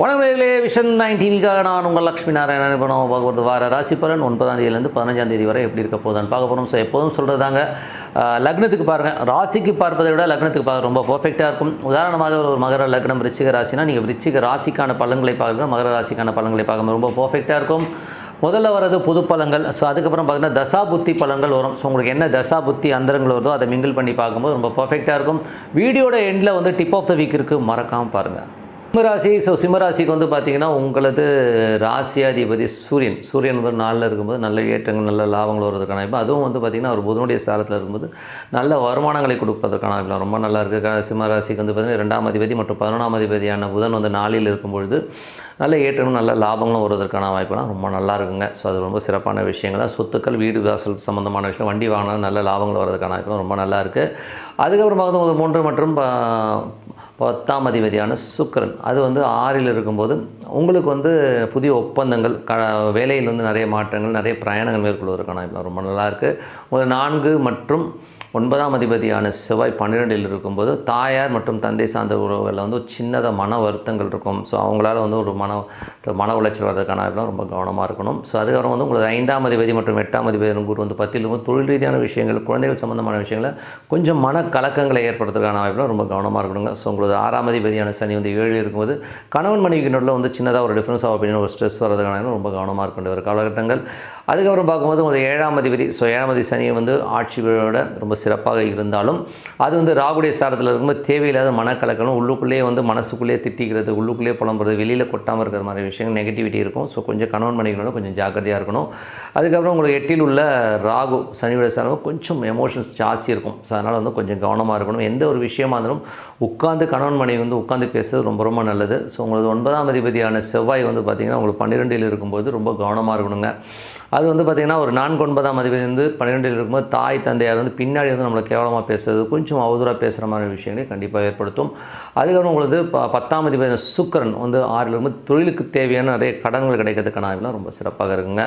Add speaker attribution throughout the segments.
Speaker 1: வணக்கங்களே vision nine டிவிக்காக நான் உங்கள் லக்ஷ்மி நாராயணன் இப்போ நம்ம பார்க்க போகிறது வார ராசி பலன். ஒன்பதாம் தேதியிலேருந்து பதினஞ்சாம் தேதி வரை எப்படி இருக்க போகுதான்னு பார்க்க போகிறோம் ஸோ எப்போதும் சொல்கிறதாங்க லக்னத்துக்கு பாருங்கள் ராசிக்கு பார்ப்பதை விட லக்னத்துக்கு பார்க்க ரொம்ப பர்ஃபெக்டாக இருக்கும். உதாரணமாக ஒரு மகர லக்னம் ரிச்சிக ராசினா நீங்கள் ரிச்சிக ராசிக்கான பலன்களை பார்க்கணும் மகர ராசிக்கான பலன்களை பார்க்கும்போது ரொம்ப பர்ஃபெக்டாக இருக்கும். முதல்ல வர்றது புது பழங்கள் ஸோ அதுக்கப்புறம் பார்த்தீங்கன்னா தசா புத்தி பழங்கள் வரும். ஸோ உங்களுக்கு என்ன தசா புத்தி அந்தரங்கள் வருதோ அதை மிங்கிள் பண்ணி பார்க்கும்போது ரொம்ப பர்ஃபெக்டாக இருக்கும். வீடியோட எண்டில் வந்து டிப் ஆஃப் த வீக் இருக்குது மறக்காமல் பாருங்கள் சிம்மராசி ஸோ சிம்மராசிக்கு வந்து பார்த்தீங்கன்னா உங்களது ராசியாதிபதி சூரியன். சூரியன் வந்து நாளில் இருக்கும்போது நல்ல ஏற்றங்கள் நல்ல லாபங்கள் வருவதற்கான வாய்ப்பு. அதுவும் வந்து பார்த்திங்கன்னா ஒரு புதனுடைய சாரத்தில் இருக்கும்போது நல்ல வருமானங்களை கொடுப்பதற்கான இப்போ ரொம்ப நல்லா இருக்குது சிம்மராசிக்கு வந்து பார்த்திங்கன்னா ரெண்டாம் அதிபதி மற்றும் பதினொன்றாம் அதிபதியான புதன் வந்து நாளில் இருக்கும் பொழுது நல்ல ஏற்றங்களும் நல்ல லாபங்களும் வருவதற்கான வாய்ப்புலாம் ரொம்ப நல்லா இருக்குங்க. ஸோ அது ரொம்ப சிறப்பான விஷயங்கள்? சொத்துக்கள் வீடு வாசல் சம்மந்தமான விஷயம் வண்டி வாங்கினாலும் நல்ல லாபங்கள் வர்றதுக்கான வாய்ப்புலாம் ரொம்ப நல்லா இருக்குது அதுக்கப்புறம் பார்க்கும்போது மூன்று மற்றும் பத்தாம் அதிபதியான சுக்கரன். அது வந்து ஆறில் இருக்கும்போது உங்களுக்கு வந்து புதிய ஒப்பந்தங்கள் க வேலையில் வந்து நிறைய மாற்றங்கள் நிறைய பிரயாணங்கள் மேற்கொள்வதற்கான ரொம்ப நல்லா இருக்குது ஒரு நான்கு மற்றும் ஒன்பதாம் அதிபதியான செவ்வாய் பன்னிரெண்டில் இருக்கும்போது தாயார் மற்றும் தந்தை சார்ந்த உறவுகளில் வந்து ஒரு சின்னதாக மன வருத்தங்கள் இருக்கும். ஸோ அவங்களால வந்து ஒரு மன மன உளைச்சல் வர்றதுக்கான ரொம்ப கவனமாக இருக்கணும். ஸோ அதுக்கப்புறம் வந்து உங்களுக்கு ஐந்தாம் அதிபதி மற்றும் எட்டாம் அதிபதி குரு வந்து பத்திலும் தொழில் ரீதியான விஷயங்கள் குழந்தைகள் சம்மந்தமான விஷயங்களை கொஞ்சம் மன கலக்கங்களை ஏற்படுத்துறதுக்கான வாய்ப்புலாம் ரொம்ப கவனமாக இருக்கணுங்க. ஸோ உங்களது ஆறாம் அதிபதியான சனி வந்து ஏழு இருக்கும்போது கணவன் மனைவிக்கு நடுவில் வந்து சின்னதாக ஒரு டிஃப்ரென்ஸ் ஆஃப் ஒப்பீனியன் ஒரு ஸ்ட்ரெஸ் வர்றதுக்கான ரொம்ப கவனமாக இருக்க வேண்டிய ஒரு காலகட்டங்கள். அதுக்கப்புறம் பார்க்கும்போது உங்களுக்கு ஏழாம் அதிபதி ஸோ ஏழாம் அதிபதி சனியை வந்து ஆட்சி விட ரொம்ப சிறப்பாக இருந்தாலும் அது வந்து ராகுடைய சாரத்தில் இருக்கும்போது தேவையில்லாத மனக்கலக்கலும் உள்ளுக்குள்ளேயே வந்து மனசுக்குள்ளேயே திட்டிக்கிறது உள்ளுக்குள்ளேயே புலம்புறது வெளியில் கொட்டாமல் இருக்கிற மாதிரி விஷயங்கள் நெகட்டிவிட்டி இருக்கும். ஸோ கொஞ்சம் கணவன் மணிகளோட கொஞ்சம் ஜாக்கிரதையாக இருக்கணும். அதுக்கப்புறம் உங்களுக்கு எட்டில் உள்ள ராகு சனியுடைய சாரம் கொஞ்சம் எமோஷன்ஸ் ஜாஸ்தி இருக்கும். ஸோ அதனால் வந்து கொஞ்சம் கவனமாக இருக்கணும். எந்த ஒரு விஷயமா இருந்தாலும் உட்காந்து கணவன் மனைவி வந்து உட்காந்து பேசுறது ரொம்ப ரொம்ப நல்லது. ஸோ உங்களுக்கு ஒன்பதாம் அதிபதியான செவ்வாய் வந்து பார்த்திங்கன்னா உங்களுக்கு பன்னிரெண்டில் இருக்கும்போது ரொம்ப கவனமாக இருக்கணுங்க. அது வந்து பார்த்திங்கன்னா ஒரு நான்கு ஒன்பதாம் அதிபதி வந்து பன்னிரெண்டில் இருக்கும்போது தாய் தந்தையார் வந்து பின்னாடி வந்து நம்மளை கேவலமாக பேசுறது கொஞ்சம் அவதூறாக பேசுகிற மாதிரி விஷயங்களை கண்டிப்பாக ஏற்படுத்தும். அதுக்கப்புறம் உங்களுக்கு ப பத்தாம் மதிப்பு சுக்கரன் வந்து ஆறில் இருக்கும்போது தொழிலுக்கு தேவையான நிறைய கடன்கள் கிடைக்கிறதுக்கான வாய்ப்புலாம் ரொம்ப சிறப்பாக இருக்குங்க.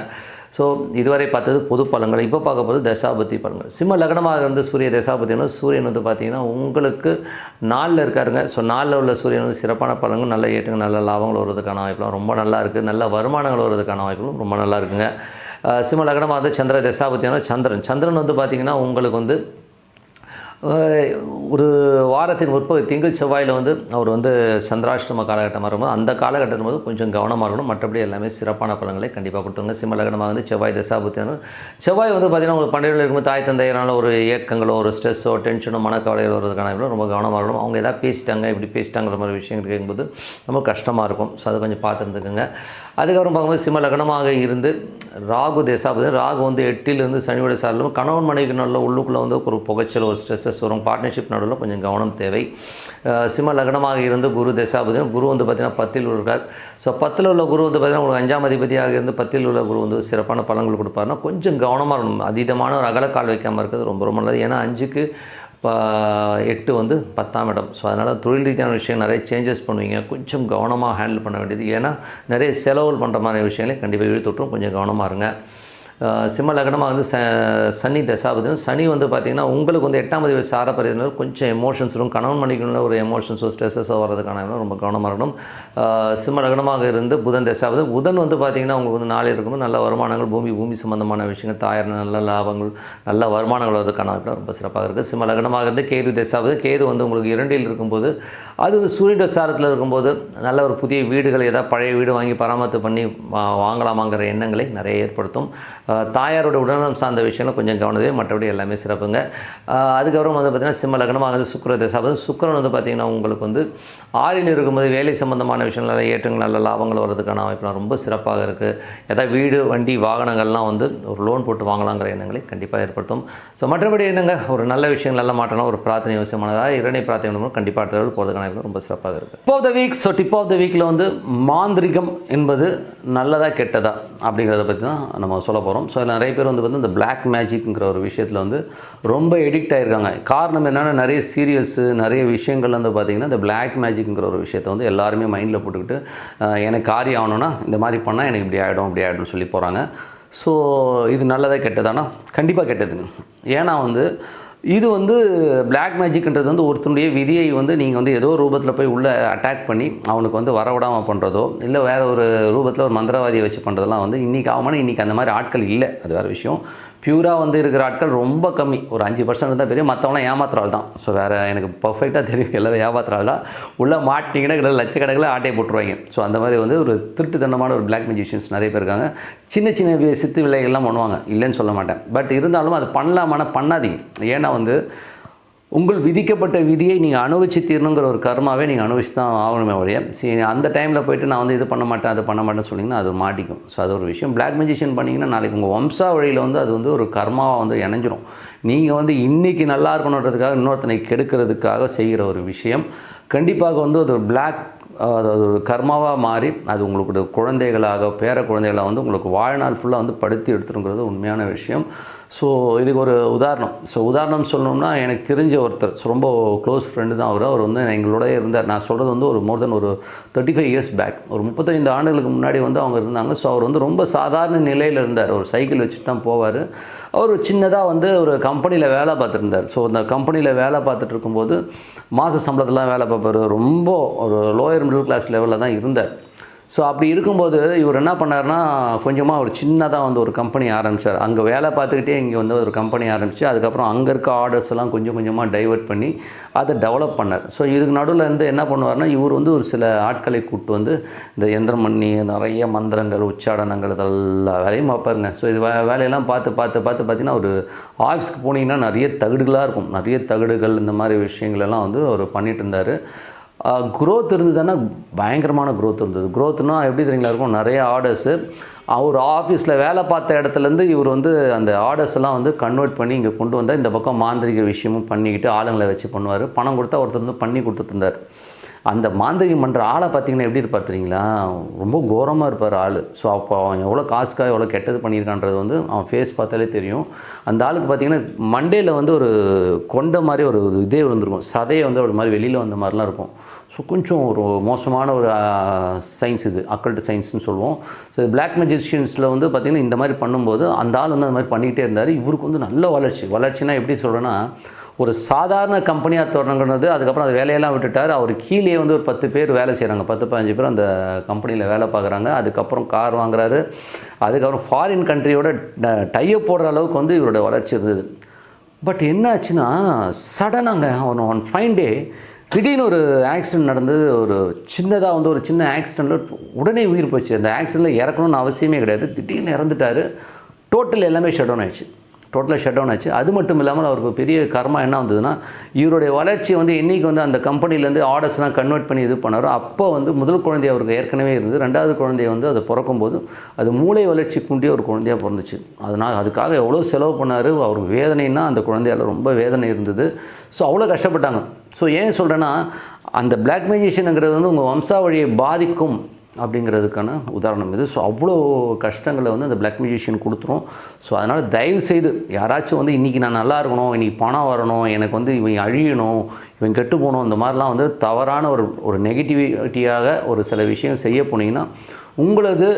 Speaker 1: ஸோ இதுவரை பார்த்தது பொது பலன்கள். இப்போ பார்க்க போகிறது தசாபதி பலன்கள். சிம்ம லக்னமாக இருந்து சூரிய தசாபதினா சூரியன் வந்து பார்த்திங்கன்னா உங்களுக்கு நாளில் இருக்காருங்க. ஸோ நாளில் உள்ள சூரியன் வந்து சிறப்பான பலன்கள் நல்ல ஏற்றங்கள் நல்ல லாபங்கள் வருவதற்கான வாய்ப்புலாம் ரொம்ப நல்லா இருக்குது நல்ல வருமானங்கள் வருவதற்கான வாய்ப்புகளும் ரொம்ப நல்லா இருக்குங்க. சிம்ம லக்னமாக வந்து சந்திர தசாபதியான சந்திரன். சந்திரன் வந்து பார்த்திங்கன்னா உங்களுக்கு வந்து ஒரு வாரத்தின் முற்பகுதி திங்கள் செவ்வாயில் வந்து அவர் வந்து சந்திராஷ்டம காலகட்டமாக இருக்கும்போது அந்த காலகட்டத்தில் போது கொஞ்சம் கவனமாக இருக்கணும். மற்றபடி எல்லாமே சிறப்பான பலன்களை கண்டிப்பாக கொடுத்துருங்க. சிம்ம லக்னமாக வந்து செவ்வாய் தசாபுத்தியான செவ்வாய் வந்து பார்த்திங்கன்னா உங்களுக்கு பண்டிகையில் இருக்கும்போது தாய் தந்தையரான ஒரு ஏக்கங்களோ ஒரு ஸ்ட்ரெஸ்ஸோ டென்ஷனோ மனக்கவலைகள் வரதுக்கான ரொம்ப கவனமாக இருக்கணும். அவங்க எதாவது பேசிட்டாங்க இப்படி பேசிட்டாங்கிற மாதிரி விஷயங்கள் கேட்கும்போது ரொம்ப கஷ்டமாக இருக்கும். ஸோ அதை கொஞ்சம் பார்த்துருந்துக்குங்க அதுக்கப்புறம் பார்க்கும்போது சிம்ம லக்னமாக இருந்து ராகு தேசாபதி ராகு வந்து எட்டிலிருந்து சனியோட சாரிலும் கணவன் மனைவிக்கு நல்ல உள்ளுக்குள்ளே வந்து ஒரு புகைச்சல் ஒரு ஸ்ட்ரெஸ்ஸஸ் வரும். பார்ட்னர்ஷிப் நடுவில் கொஞ்சம் கவனம் தேவை. சிம்ம லக்னமாக இருந்து குரு தசாபதி குரு வந்து பார்த்திங்கன்னா பத்தில் இருக்கார் ஸோ பத்தில் உள்ள குரு வந்து பார்த்திங்கன்னா உங்களுக்கு அஞ்சாம் அதிபதியாக இருந்து பத்தில் உள்ள குரு வந்து சிறப்பான பலன்கள் கொடுப்பாருன்னா கொஞ்சம் கவனமாக இருக்கணும். அதீதமான ஒரு அகலக்கால் வைக்காமல் இருக்கிறது ரொம்ப ரொம்ப நல்லது. ஏன்னா அஞ்சுக்கு எட்டு வந்து பத்தாம் இடம். ஸோ அதனால் தொழில் ரீதியான விஷயம் நிறைய சேஞ்சஸ் பண்ணுவீங்க. கொஞ்சம் கவனமாக ஹேண்டில் பண்ண வேண்டியது. ஏன்னா நிறைய செலவுகள் பண்ணுற மாதிரி விஷயங்களை கண்டிப்பாக இழுத்துட்டும் கொஞ்சம் கவனமாக இருங்க. சிம்ம லக்னமாக வந்து ச சனி தசாபதி சனி வந்து பார்த்திங்கன்னா உங்களுக்கு வந்து எட்டாம் அதிபதி சார கொஞ்சம் எமோஷன்ஸ் இருக்கும் கணவன் மணிக்கணும் ஒரு எமோஷன்ஸோ ஸ்ட்ரெஸ்ஸோ வர்றதுக்கான ரொம்ப கவனமாக இருக்கணும். சிம்ம லக்னமாக இருந்து புதன் தசாபதி புதன் வந்து பார்த்திங்கன்னா உங்களுக்கு வந்து நாளே இருக்கும்போது நல்ல வருமானங்கள் பூமி பூமி சம்மந்தமான விஷயங்கள் தாயார் நல்ல லாபங்கள் நல்ல வருமானங்கள் வரதுக்கான வாய்ப்பு ரொம்ப சிறப்பாக இருக்குது சிம்ம லக்னமாக இருந்து கேது தசாபதி கேது வந்து உங்களுக்கு இரண்டில் இருக்கும்போது அது வந்து சூரியன் சாரத்தில் இருக்கும்போது நல்ல ஒரு புதிய வீடுகள் ஏதாவது பழைய வீடு வாங்கி பராமரித்து பண்ணி வாங்கலாமாங்கிற எண்ணங்களை நிறைய ஏற்படுத்தும். தாயாரோட உடல்நலம் சார்ந்த விஷயம்லாம் கொஞ்சம் கவனதே மற்றபடி எல்லாமே சிறப்புங்க. அதுக்கப்புறம் வந்து பார்த்திங்கன்னா சிம்ம லக்னமாக வந்து சுக்கர தசாபதி சுக்கரன் வந்து பார்த்திங்கன்னா உங்களுக்கு வந்து ஆறில் இருக்கும்போது வேலை சம்மந்தமான விஷயங்கள் ஏற்றங்கள் நல்ல லாபங்கள் வர்றதுக்கான வாய்ப்புலாம் ரொம்ப சிறப்பாக இருக்குது ஏதாவது வீடு வண்டி வாகனங்கள்லாம் வந்து ஒரு லோன் போட்டு வாங்கலாங்கிற எண்ணங்களை கண்டிப்பாக ஏற்படுத்தும். ஸோ மற்றபடி என்னங்க? ஒரு நல்ல விஷயங்கள் நல்ல மாற்றம்னா ஒரு பிரார்த்தனை அவசியமானதாக இரணை பிரார்த்தனை கண்டிப்பாக அடுத்த போகிறதுக்கான வாய்ப்பு ரொம்ப சிறப்பாக இருக்குது tip of the week so tip of the வீக்கில் வந்து மாந்திரிகம் என்பது நல்லதாக கெட்டதா அப்படிங்கிறத பற்றி தான் நம்ம சொல்ல போகிறோம் ஸோ நிறைய பேர் வந்து வந்து இந்த பிளாக் மேஜிக்ங்கிற ஒரு விஷயத்தில் வந்து ரொம்ப எடிக்ட் ஆகிருக்காங்க காரணம் என்னென்னா நிறைய சீரியல்ஸு நிறைய விஷயங்கள் வந்து பார்த்திங்கன்னா இந்த பிளாக் மேஜிக்ங்கிற ஒரு விஷயத்தை வந்து எல்லாருமே மைண்டில் போட்டுக்கிட்டு எனக்கு காரியம் ஆகணும்னா இந்த மாதிரி பண்ணால் எனக்கு இப்படி ஆகிடும் இப்படி ஆகிடும்னு சொல்லி போகிறாங்க ஸோ இது நல்லதாக கெட்டதானா? கண்டிப்பாக கெட்டதுங்க. ஏன்னா வந்து இது வந்து பிளாக் மேஜிக்ன்றது வந்து ஒருத்தனுடைய விதியை வந்து நீங்கள் வந்து ஏதோ ரூபத்தில் போய் உள்ளே அட்டாக் பண்ணி அவனுக்கு வந்து வரவிடாமல் பண்ணுறதோ இல்லை வேறு ஒரு ரூபத்தில் ஒரு மந்திரவாதியை வச்சு பண்ணுறதெல்லாம் வந்து இன்றைக்கி ஆகுமான இன்றைக்கி அந்த மாதிரி ஆட்கள் இல்லை. அது வேறு விஷயம். பியூராக வந்து இருக்கிற ஆட்கள் ரொம்ப கம்மி. ஒரு அஞ்சு பர்சன்ட் தான் பெரிய மற்றவங்களாம் ஏமாத்துறாள் தான் ஸோ வேறு எனக்கு பர்ஃபெக்டாக தெரியும். எல்லாம் ஏமாத்துறாள் தான் உள்ளே மாட்டிங்கன்னா கிட்ட லட்சக்கணக்கில் ஆட்டையை போட்டுருவாங்க. ஸோ அந்த மாதிரி வந்து ஒரு திருட்டுத்தனமான ஒரு பிளாக் மியூசிஷியன்ஸ் நிறைய பேர் இருக்காங்க. சின்ன சின்ன சித்து விலைகள்லாம் பண்ணுவாங்க. இல்லைன்னு சொல்ல மாட்டேன். பட் இருந்தாலும் அது பண்ணலாமான பண்ணாதீங்க. ஏன்னா வந்து உங்கள் விதிக்கப்பட்ட விதியை நீங்கள் அனுபவிச்சு தீரணுங்கிற ஒரு கர்மாவே நீங்கள் அனுபவிச்சு தான் ஆகணுமே ஒழிய சரி அந்த டைமில் போயிட்டு நான் வந்து இது பண்ண மாட்டேன் அது பண்ண மாட்டேன்னு சொன்னிங்கன்னா அது மாட்டிக்கும். ஸோ அது ஒரு விஷயம். பிளாக் மெஜிஷியன் பண்ணிங்கன்னா நாளைக்கு உங்கள் வம்சா வழியில் வந்து அது வந்து ஒரு கர்மாவாக வந்து இணைஞ்சிரும். நீங்கள் வந்து இன்றைக்கி நல்லா இருக்கணுன்றதுக்காக இன்னொருத்தனை கெடுக்கிறதுக்காக செய்கிற ஒரு விஷயம். கண்டிப்பாக வந்து அது பிளாக் அது ஒரு கர்மாவாக மாறி அது உங்களுக்கு குழந்தைகளாக பேர குழந்தைகளாக வந்து உங்களுக்கு வாழ்நாள் ஃபுல்லாக வந்து படுத்தி எடுத்துருங்கிறது உண்மையான விஷயம். ஸோ இதுக்கு ஒரு உதாரணம். ஸோ உதாரணம் சொல்லணும்னா எனக்கு தெரிஞ்ச ஒருத்தர். ஸோ ரொம்ப க்ளோஸ் ஃப்ரெண்டு தான் அவர். அவர் வந்து எங்களோட இருந்தார். நான் சொல்கிறது வந்து ஒரு மோர் தென் ஒரு தேர்ட்டி ஃபைவ் இயர்ஸ் பேக் ஒரு முப்பத்தைந்து ஆண்டுகளுக்கு முன்னாடி வந்து அவங்க இருந்தாங்க. ஸோ அவர் வந்து ரொம்ப சாதாரண நிலையில் இருந்தார். ஒரு சைக்கிள் வச்சுட்டு தான் போவார். அவர் சின்னதாக வந்து ஒரு கம்பெனியில் வேலை பார்த்துருந்தார். ஸோ அந்த கம்பெனியில் வேலை பார்த்துட்டு இருக்கும்போது மாத சம்பளத்தெலாம் வேலை பார்ப்பார். ரொம்ப ஒரு லோயர் மிடில் கிளாஸ் லெவலில் தான் இருந்தார். ஸோ அப்படி இருக்கும்போது இவர் என்ன பண்ணாருன்னா கொஞ்சமாக ஒரு சின்னதாக வந்து ஒரு கம்பெனி ஆரம்பித்தார் அங்கே வேலை பார்த்துக்கிட்டே இங்கே வந்து ஒரு கம்பெனி ஆரம்பித்து அதுக்கப்புறம் அங்கே இருக்க ஆர்டர்ஸ் எல்லாம் கொஞ்சம் கொஞ்சமாக டைவர்ட் பண்ணி அதை டெவலப் பண்ணார். ஸோ இதுக்கு நடுவில் இருந்து என்ன பண்ணுவார்னா இவர் வந்து ஒரு சில ஆட்களை கூப்பிட்டு வந்து இந்த எந்திரம் பண்ணி நிறைய மந்திரங்கள் உச்சாடனங்கள் இதெல்லாம் வேலையும் பார்ப்பாருங்க. ஸோ இது வே- வேலையெல்லாம் பார்த்து பார்த்து பார்த்து பார்த்தீங்கன்னா ஒரு ஆஃபீஸ்க்கு போனீங்கன்னா நிறைய தகடுகளாக இருக்கும். நிறைய தகடுகள் இந்த மாதிரி விஷயங்கள் எல்லாம் வந்து அவர் பண்ணிகிட்டு இருந்தார். க்ரோத் இருந்ததுன்னா பயங்கரமான க்ரோத் இருந்தது. க்ரோத்னா எப்படி தெரியுங்களா இருக்கும்? நிறைய ஆர்டர்ஸு அவர் ஆஃபீஸில் வேலை பார்த்த இடத்துலேருந்து இவர் வந்து அந்த ஆர்டர்ஸ் எல்லாம் வந்து கன்வெர்ட் பண்ணி இங்கே கொண்டு வந்தால் இந்த பக்கம் மாந்திரிக விஷயமும் பண்ணிக்கிட்டு ஆளுங்களை வச்சு பண்ணுவார். பணம் கொடுத்தா ஒருத்தர் வந்து பண்ணி கொடுத்துட்டு இருந்தார். அந்த மாந்திரிகம் பண்ணுற ஆளை பார்த்தீங்கன்னா எப்படி இருப்பார் தெரியுங்களா? ரொம்ப கோரமாக இருப்பார் ஆள். ஸோ அப்போ அவன் எவ்வளோ காசுக்காக எவ்வளோ கெட்டது பண்ணியிருக்கான்றது வந்து அவன் ஃபேஸ் பார்த்தாலே தெரியும். அந்த ஆளுக்கு பார்த்தீங்கன்னா மண்டேல வந்து ஒரு கொண்ட மாதிரி ஒரு இதே விழுந்திருக்கும் சதையை வந்து ஒரு மாதிரி வெளியில் வந்த மாதிரிலாம் இருக்கும். ஸோ கொஞ்சம் ஒரு மோசமான ஒரு சயின்ஸ் இது. அக்கல்ட் சயின்ஸ்னு சொல்லுவோம். ஸோ பிளாக் மெஜிஷியன்ஸில் வந்து பார்த்திங்கன்னா இந்த மாதிரி பண்ணும்போது அந்த ஆள் வந்து அந்த மாதிரி பண்ணிக்கிட்டே இருந்தார். இவருக்கு வந்து நல்ல வளர்ச்சி. வளர்ச்சினா எப்படி சொல்கிறேன்னா ஒரு சாதாரண கம்பெனியாக தொடங்கினது அதுக்கப்புறம் அது வேலையெல்லாம் விட்டுட்டார். அவர் கீழே வந்து ஒரு பத்து பேர் வேலை செய்கிறாங்க பத்து பதினஞ்சு பேர் அந்த கம்பெனியில் வேலை பார்க்குறாங்க. அதுக்கப்புறம் கார் வாங்குறாரு. அதுக்கப்புறம் ஃபாரின் கண்ட்ரியோட டைப் போடுற அளவுக்கு வந்து இவரோட வளர்ச்சி இருந்தது. பட் என்ன ஆச்சுன்னா சடனாங்க அவன் ஒன் ஃபைன் டே திடீர்னு ஒரு ஆக்சிடெண்ட் நடந்தது. ஒரு சின்னதாக வந்து ஒரு சின்ன ஆக்சிடெண்ட்டில் உடனே உயிர் போச்சு. அந்த ஆக்சிடெண்ட்டில் இறக்கணும்னு அவசியமே கிடையாது. திடீர்னு இறந்துட்டார். டோட்டல் எல்லாமே ஷட் டவுன் ஆயிடுச்சு. டோட்டலாக ஷட் டவுன் ஆச்சு. அது மட்டும் இல்லாமல் அவருக்கு பெரிய கர்மா என்ன வந்ததுன்னா இவருடைய வளர்ச்சி வந்து இன்றைக்கி வந்து அந்த கம்பெனிலேருந்து ஆர்டர்ஸ்லாம் கன்வெர்ட் பண்ணி இது பண்ணாரோ. அப்போ வந்து முதல் குழந்தை அவருக்கு ஏற்கனவே இருந்தது. ரெண்டாவது குழந்தைய வந்து அது பிறக்கும்போது அது மூளை வளர்ச்சி குண்டிய ஒரு குழந்தையாக பிறந்துச்சு. அதனால் அதுக்காக எவ்வளோ செலவு பண்ணார். அவருக்கு வேதனைன்னா அந்த குழந்தையால் ரொம்ப வேதனை இருந்தது. ஸோ அவ்வளோ கஷ்டப்பட்டாங்க. ஸோ ஏன் சொல்கிறேன்னா அந்த பிளாக் மேஜிஷியனுங்கிறது வந்து உங்கள் வம்சாவழியை பாதிக்கும் அப்படிங்கிறதுக்கான உதாரணம் இது. ஸோ அவ்வளோ கஷ்டங்களை வந்து அந்த பிளாக் மியூசிஷியன் கொடுத்துரும். ஸோ அதனால் தயவு செய்து யாராச்சும் வந்து இன்றைக்கி நான் நல்லா இருக்கணும் இன்றைக்கி பணம் வரணும் எனக்கு வந்து இவன் அழியணும் இவன் கெட்டு போகணும் இந்த மாதிரிலாம் வந்து தவறான ஒரு ஒரு நெகட்டிவிட்டியாக ஒரு சில விஷயம் செய்ய போனீங்கன்னா உங்களது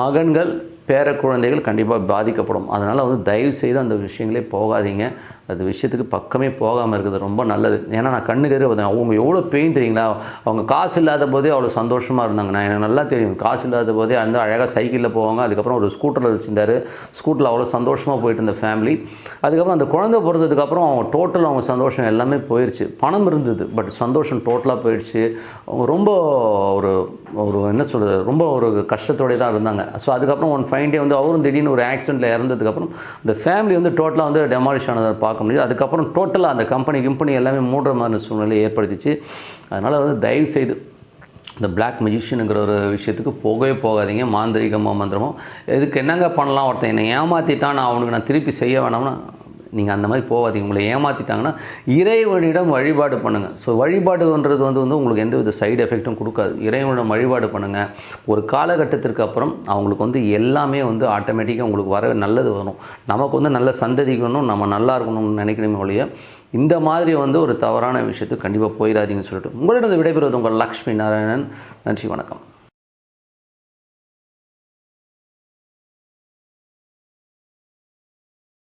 Speaker 1: மகன்கள் பேர குழந்தைகள் கண்டிப்பாக பாதிக்கப்படும். அதனால் வந்து தயவு செய்து அந்த விஷயங்களே போகாதீங்க. அது விஷயத்துக்கு பக்கமே போகாமல் இருக்கிறது ரொம்ப நல்லது. ஏன்னா நான் கண்ணு தெரிய பார்த்தேன். அவங்க எவ்வளோ பெயின் தெரியுங்களா? அவங்க காசு இல்லாத போதே அவ்வளோ சந்தோஷமாக இருந்தாங்க. நான் எனக்கு நல்லா தெரியும். காசு இல்லாத போதே அந்த அழகாக சைக்கிளில் போவாங்க. அதுக்கப்புறம் ஒரு ஸ்கூட்டரில் வச்சுருந்தார். ஸ்கூட்டரில் அவ்வளோ சந்தோஷமாக போயிட்டு இருந்த ஃபேமிலி அதுக்கப்புறம் அந்த குழந்தை பிறந்ததுக்கப்புறம் அவங்க டோட்டல் அவங்க சந்தோஷம் எல்லாமே போயிடுச்சு பணம் இருந்தது பட் சந்தோஷம் டோட்டலாக போயிடுச்சு அவங்க ரொம்ப ஒரு ஒரு என்ன சொல்கிறது ரொம்ப ஒரு கஷ்டத்தோடய தான் இருந்தாங்க. ஸோ அதுக்கப்புறம் ஒன் ஃபைன் டே வந்து அவரும் திடீர்னு ஒரு ஆக்சிடெண்ட்டில் இறந்ததுக்கப்புறம் இந்த ஃபேமிலி வந்து டோட்டலாக வந்து டெமாலிஷ் ஆனதை பார்க்க முடியுது. அதுக்கப்புறம் டோட்டலாக அந்த கம்பெனி கிம்பெனி எல்லாமே மூடுற மாதிரி சூழ்நிலை ஏற்படுத்திச்சு. அதனால் வந்து தயவு செய்து இந்த பிளாக் மெஜிஷியனுங்கிற ஒரு விஷயத்துக்கு போகவே போகாதீங்க. மாந்திரிகமோ மந்திரமோ. இதுக்கு என்னங்க பண்ணலாம்? ஒருத்தன் என்னை ஏமாற்றிட்டான் நான் அவனுக்கு நான் திருப்பி செய்ய வேணாம்னா நீங்கள் அந்த மாதிரி போகாதீங்க உங்களை ஏமாற்றிட்டாங்கன்னா இறைவனிடம் வழிபாடு பண்ணுங்கள் ஸோ வழிபாடுன்றது வந்து வந்து உங்களுக்கு எந்த வித சைடு எஃபெக்ட்டும் கொடுக்காது. இறைவனிடம் வழிபாடு பண்ணுங்கள் ஒரு காலகட்டத்திற்கு அப்புறம் அவங்களுக்கு வந்து எல்லாமே வந்து ஆட்டோமேட்டிக்காக உங்களுக்கு வர நல்லது வரும். நமக்கு வந்து நல்ல சந்ததிக்கணும் நம்ம நல்லா இருக்கணும்னு நினைக்கணுமே ஒழிய இந்த மாதிரி வந்து ஒரு தவறான விஷயத்துக்கு கண்டிப்பாக போயிடாதீங்கன்னு சொல்லிட்டு உங்களிடம் விடைபெறுவது உங்கள் லக்ஷ்மி நாராயணன். நன்றி வணக்கம்.